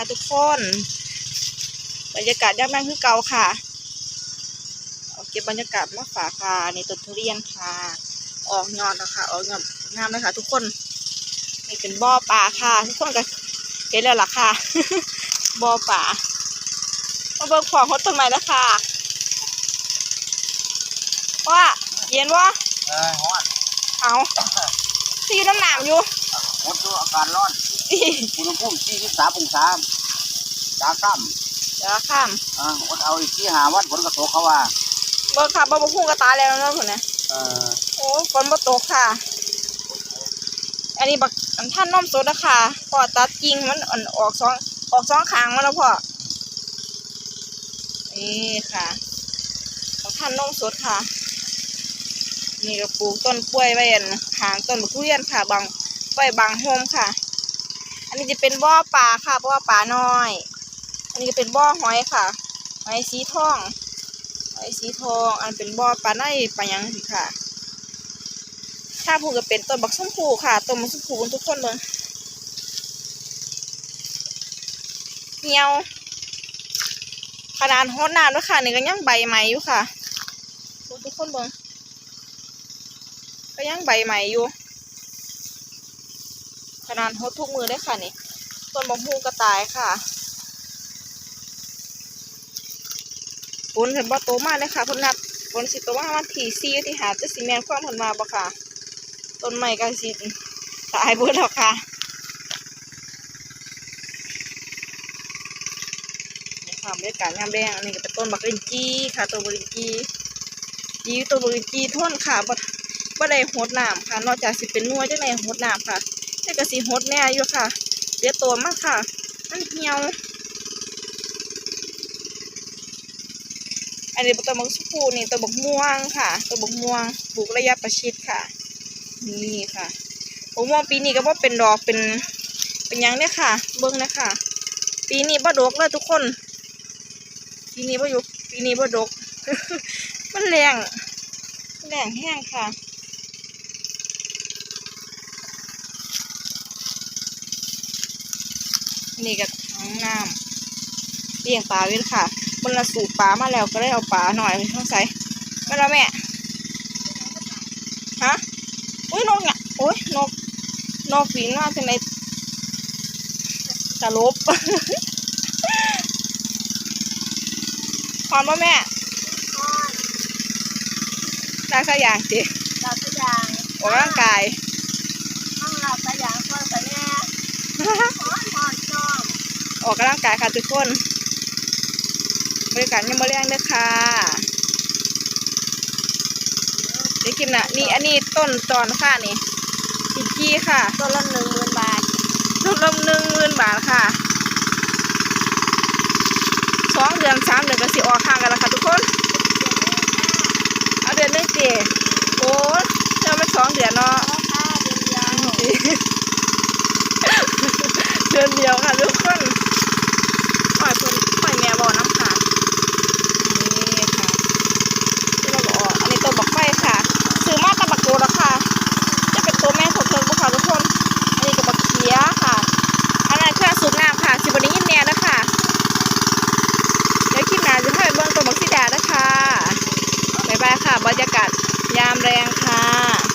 ค่ะทุกคนบรรยากาศย่ามแม่งคือเก่าค่ะเอาเก็บบรรยากาศมาฝากค่ะในต้นทุเรียนค่ะ ออกยอดแล้วค่ะ ออกยอดงามเลยค่ะ ทุกคนนี่เป็นบ่อปลาค่ะ ทุกคนก็เห็นแล้วล่ะค่ะบ่อปลามาเบิกของฮดต้นไม้แล้วค่ะว่าเย็นวะเออฮ้อนเอาที่อยู่น้ำหนามอยู่ หดดูอาการร้อนอุณหภูมิ43องศาจ้าค่ำเดี๋ยวข้ามอ่าอดเอาอีกที่หาวันฝนกระตกเขาว่าเบิกค่ะบ่บ่พุ่งกระตายแล้วเนาะคนนะเออโอ้ฝนบ่ตกค่ะ อันนี้บักอันท่านน้อมสดนะคะพอตัดกิ่งมันอ่อนออกสองออกสองขางมาแล้วพ่อนี่ค่ะบักท่านน้อมสดค่ะนี่ก็ปลูกต้นกล้วยไว้อันหางต้นกทุเรียนค่ะบาง ว้บางโฮมค่ะ อันนี้จะเป็นบ่อปลาค่ะบ่อปลาน้อย อันนี้ก็เป็นบ่อหอยค่ะหอยสีทองหอยสีทอง อันเป็นบ่อปลาในปลายังสิค่ะ ถ้าพูก็เป็นต้นบักส้มผูค่ะต้นบักส้มผูทุกคนเลยเหี่ยว ขนาดฮอดน้ำด้วยค่ะนี่ก็ยังใบใหม่อยู่ค่ะทุกคนเบิ่งก็ยังใบใหม่อยู่ ขนาดฮดทุกมือได้ค่ะนี่ต้นบักฮูกระต่ายค่ะฝนเห็นบ่โตมากเลยค่ะพุ่นนัดฝนสิโตมาวันที่สี่ที่หาจะสิแมนความเพิ่นมาบ่ค่ะ ต้นไม้ก็สิตายเบิดแล้วค่ะนี่ค่ะบรรยากาศยามแดงอันนี้ก็เป็นต้นบักลินจีค่ะต้นบักลินจีจีต้นบักลินจีท่อนค่ะบ่บ่ได้หดน้ำค่ะ นอกจากสิเป็นนัวจังไดหดน้ำค่ะ่ก็สิหดแน่อยู่ค่ะเดี๋ยวโตมากค่ะ มันเหี่ยว อันนี้ต้นบักสุพูนี่ต้นบักม่วงค่ะต้นบักม่วงปลูกระยะประชิดค่ะ นี่ค่ะผมมองปีนี้ก็ว่าเป็นดอกเป็นเป็นยังเนี่ยค่ะ เบิ้งนะค่ะ ปีนี้บ่ดกเลยทุกคน ปีนี้บ่ยกปีนี้บ่ดก มันแรงแรงแห้งค่ะ นี่ก็ทั้งน้ำเลี้ยงปลาไว้ค่ะมันละสูบปลามาแล้วก็ได้เอาปลาหน่อยไปท้องใส่มาแล้วแม่ฮะอุ้ยนกเนี่ยโอ้ยนกนกปีนมาจากไหนตะลบพร้อมป่ะแม่ได้สักอย่างสิเราตัวอย่างออกกำลังกาย ห้องเราตัวอย่างตัวตัวแน่หอนหอนจอม ออกกำลังกายค่ะทุกคนบริการยังมาเลี้ยงเด้อค่ะเดี๋ยวกินน่ะนี่อันนี้ต้นตอนค่ะนี่จิจี้ค่ะตัวละหนึ่งหมื่นบาท ต้นละหนึ่งหมื่นบาทค่ะสองเดือนสามเดือนก็สิออกห่างกันแล้วค่ะทุกคนเอาเดือนหนึงจีโอ้เดี๋ยวมันสองเดือนเนาะ จะให้เบิ้งตัวบักซิดาด้วค่ะบ๊ายบายค่ะ บรรยากาศยามแรงค่ะ